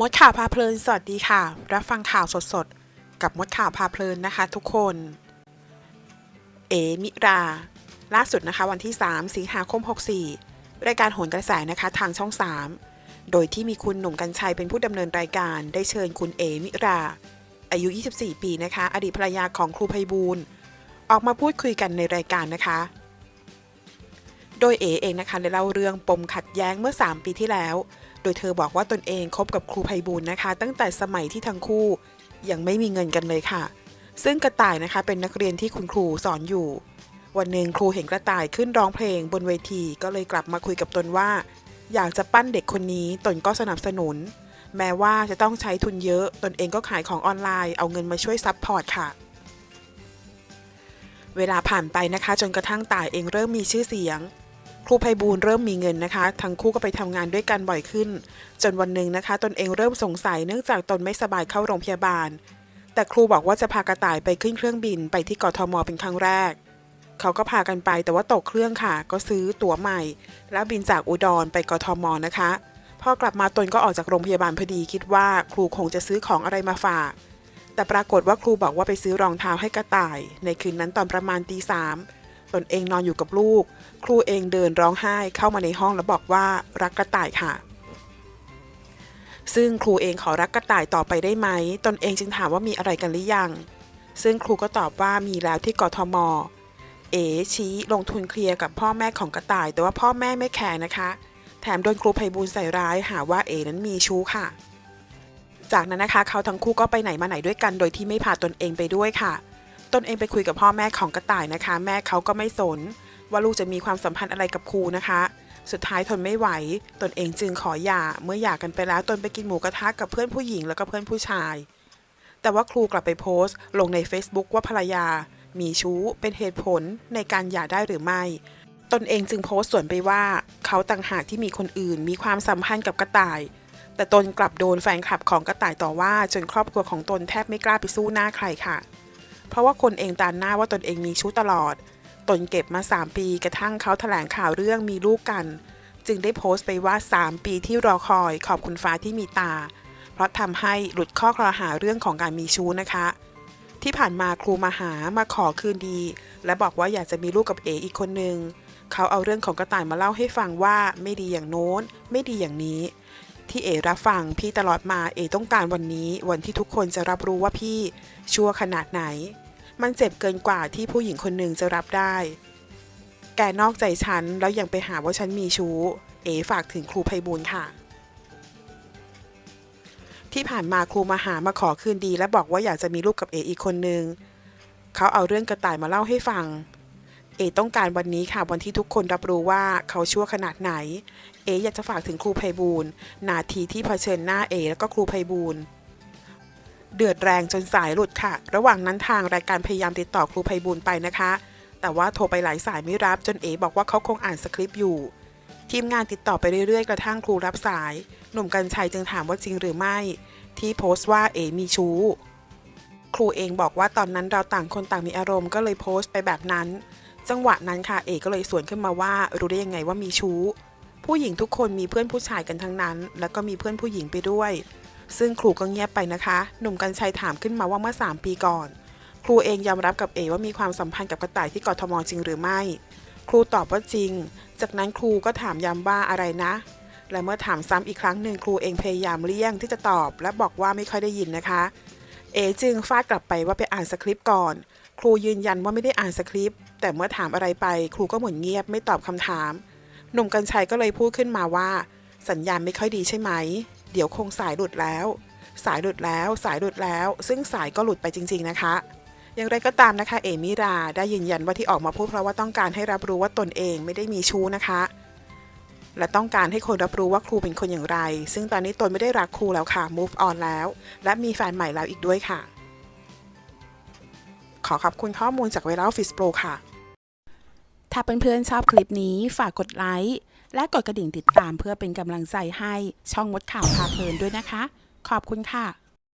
มดข่าวพาเพลิน สวัสดีค่ะ รับฟังข่าวสดๆ กับมดข่าวพาเพลินนะคะ ทุกคน เอมิรา ล่าสุดนะคะ วันที่ 3 สิงหาคม 64 รายการโหนกระแสนะคะทางช่อง 3 โดยที่มีคุณหนุ่มกัญชัยเป็นผู้ดำเนินรายการ ได้เชิญคุณเอมิรา อายุ 24 ปีนะคะ อดีตภรรยาของครูไพบูลออกมาพูดคุยกันในรายการนะคะ โดยเอเองนะคะได้เล่าเรื่องปมขัดแย้งเมื่อ 3 ปีที่แล้ว ดยเธอบอกว่าตนเองคบกับครูไพบูลนะคะ ตั้งแต่สมัยที่ทั้งคู่ยังไม่มีเงินกันเลยค่ะ ซึ่งกระต่ายนะคะเป็นนักเรียนที่คุณครูสอนอยู่ วันหนึ่งครูเห็นกระต่ายขึ้นร้องเพลงบนเวทีก็เลยกลับมาคุยกับตนว่า อยากจะปั้นเด็กคนนี้ตนก็สนับสนุน แม้ว่าจะต้องใช้ทุนเยอะ ตนเองก็ขายของออนไลน์เอาเงินมาช่วยซัพพอร์ตค่ะเวลาผ่านไปนะคะ จนกระทั่งต่ายเองเริ่มมีชื่อเสียง ครูไพบูลย์เริ่มมีเงินนะคะ ทั้งคู่ก็ไปทำงานด้วยกันบ่อยขึ้น จนวันหนึ่งนะคะ ตนเองเริ่มสงสัยเนื่องจากตนไม่สบายเข้าโรงพยาบาล แต่ครูบอกว่าจะพากระต่ายไปขึ้นเครื่องบินไปที่กทมเป็นครั้งแรก เขาก็พากันไปแต่ว่าตกเครื่องค่ะ ก็ซื้อตั๋วใหม่ แล้วบินจากอุดรไปกทมนะคะ พอกลับมาตนก็ออกจากโรงพยาบาลพอดีคิดว่าครูคงจะซื้อของอะไรมาฝาก แต่ปรากฏว่าครูบอกว่าไปซื้อรองเท้าให้กระต่าย ในคืนนั้นตอนประมาณตีสาม นเองนอนอยู่กับลูก ครูเองเดินร้องไห้เข้ามาในห้องแล้วบอกว่ารักกระต่ายค่ะ ซึ่งครูเองขอรักกระต่ายต่อไปได้ไหม ตนเองจึงถามว่ามีอะไรกันหรือยัง ซึ่งครูก็ตอบว่ามีแล้วที่กทม เอ๋ชี้ลงทุนเคลียร์กับพ่อแม่ของกระต่าย แต่ว่าพ่อแม่ไม่แคร์นะคะ แถมโดนครูไพบูลใส่ร้ายหาว่าเอ๋นั้นมีชู้ค่ะ จากนั้นนะคะเขาทั้งคู่ก็ไปไหนมาไหนด้วยกัน โดยที่ไม่พาตนเองไปด้วยค่ะ นเองไปคุยกับพ่อแม่ของกระต่ายนะคะ แม่เขาก็ไม่สน ว่าลูกจะมีความสัมพันธ์อะไรกับครูนะคะ สุดท้ายทนไม่ไหว ตนเองจึงขอหย่า เมื่อหย่ากันไปแล้วตนไปกินหมูกระทะกับเพื่อนผู้หญิงแล้วก็เพื่อนผู้ชาย แต่ว่าครูกลับไปโพสต์ ลงใน Facebook ว่าภรรยา มีชู้เป็นเหตุผลในการหย่าได้หรือไม่ ตนเองจึงโพสต์สวนไปว่า เขาต่างหากที่มีคนอื่น มีความสัมพันธ์กับกระต่ายแต่ตนกลับโดนแฟนคลับของกระต่ายต่อว่า จนครอบครัวของตนแทบไม่กล้าไปสู้หน้าใครค่ะ เพราะว่าคนเองตานหน้าว่าตนเองมีชู้ตลอด ตนเก็บมา 3 ปีกระทั่งเขาแถลงข่าวเรื่องมีลูกกัน จึงได้โพสต์ไปว่า 3 ปีที่รอคอยขอบคุณฟ้าที่มีตา เพราะทำให้หลุดข้อกล่าวหาเรื่องของการมีชู้นะคะ ที่ผ่านมาครูมาหามาขอคืนดี และบอกว่าอยากจะมีลูกกับเออีกคนนึงเขาเอาเรื่องของกระต่ายมาเล่าให้ฟังว่าไม่ดีอย่างโน้น ไม่ดีอย่างนี้ ที่เอรับฟังพี่ตลอดมาเอต้องการวันนี้ วันที่ทุกคนจะรับรู้ว่าพี่ชั่วขนาดไหน มันเจ็บเกินกว่าที่ผู้หญิงคนหนึ่งจะรับได้ แกนอกใจฉันแล้วยังไปหาว่าฉันมีชู้ เอฝากถึงครูไพบูลค่ะ ที่ผ่านมาครูมาหามาขอคืนดี และบอกว่าอยากจะมีลูกกับเออีกคนนึงเขาเอาเรื่องกระต่ายมาเล่าให้ฟัง เอต้องการวันนี้ค่ะวันที่ทุกคนรับรู้ว่าเขาชั่วขนาดไหน เออยากจะฝากถึงครูไพบูลนาทีที่เผชิญหน้าเอแล้วก็ครูไพบูลเดือดแรงจนสายหลุดค่ะ ระหว่างนั้นทางรายการพยายามติดต่อครูไพบูลไปนะคะ แต่ว่าโทรไปหลายสายไม่รับจนเอบอกว่าเขาคงอ่านสคริปต์อยู่ ทีมงานติดต่อไปเรื่อยๆ กระทั่งครูรับสาย หนุ่มกัญชัยจึงถามว่าจริงหรือไม่ ที่โพสต์ว่าเอมีชู้ ครูเองบอกว่าตอนนั้นเราต่างคนต่างมีอารมณ์ก็เลยโพสต์ไปแบบนั้น จังหวะนั้นค่ะเอกก็เลยสวนขึ้นมาว่า รู้ได้ยังไงว่ามีชู้ ผู้หญิงทุกคนมีเพื่อนผู้ชายกันทั้งนั้น แล้วก็มีเพื่อนผู้หญิงไปด้วย ซึ่งครูก็เงียบไปนะคะ หนุ่มกัญชัยถามขึ้นมาว่าเมื่อ 3 ปีก่อน ครูเองยอมรับกับเอว่ามีความสัมพันธ์กับกระต่ายที่กทมจริงหรือไม่ ครูตอบว่าจริง จากนั้นครูก็ถามย้ำว่าอะไรนะ และเมื่อถามซ้ำอีกครั้งหนึ่งครูเองพยายามเลี่ยงที่จะตอบ และบอกว่าไม่ค่อยได้ยินนะคะ เอจึงฟาดกลับไปว่าไปอ่านสคริปต์ก่อน ครูยืนยันว่าไม่ได้อ่านสคริปต์แต่เมื่อถามอะไรไป ครูก็เหมือนเงียบไม่ตอบคำถาม หนุ่มกัญชัยก็เลยพูดขึ้นมาว่า สัญญาณไม่ค่อยดีใช่ไหม เดี๋ยวคงสายหลุดแล้ว สายหลุดแล้ว สายหลุดแล้ว ซึ่งสายก็หลุดไปจริง ๆ นะคะอย่างไรก็ตามนะคะ เอมิราได้ยืนยันว่าที่ออกมาพูดเพราะว่าต้องการให้รับรู้ว่าตนเองไม่ได้มีชู้นะคะ และต้องการให้คนรับรู้ว่าครูเป็นคนอย่างไร ซึ่งตอนนี้ตนไม่ได้รักครูแล้วค่ะ move on แล้ว และมีแฟนใหม่แล้วอีกด้วยค่ะ ขอขอบคุณข้อมูลจากเวลาฟิสโโปรค่ะ ถ้าเพื่อนๆชอบคลิปนี้ฝากกดไลค์และกดกระดิ่งติดตามเพื่อเป็นกำลังใจให้ช่องมดข่าวพาเพลินด้วยนะคะ ขอบคุณค่ะ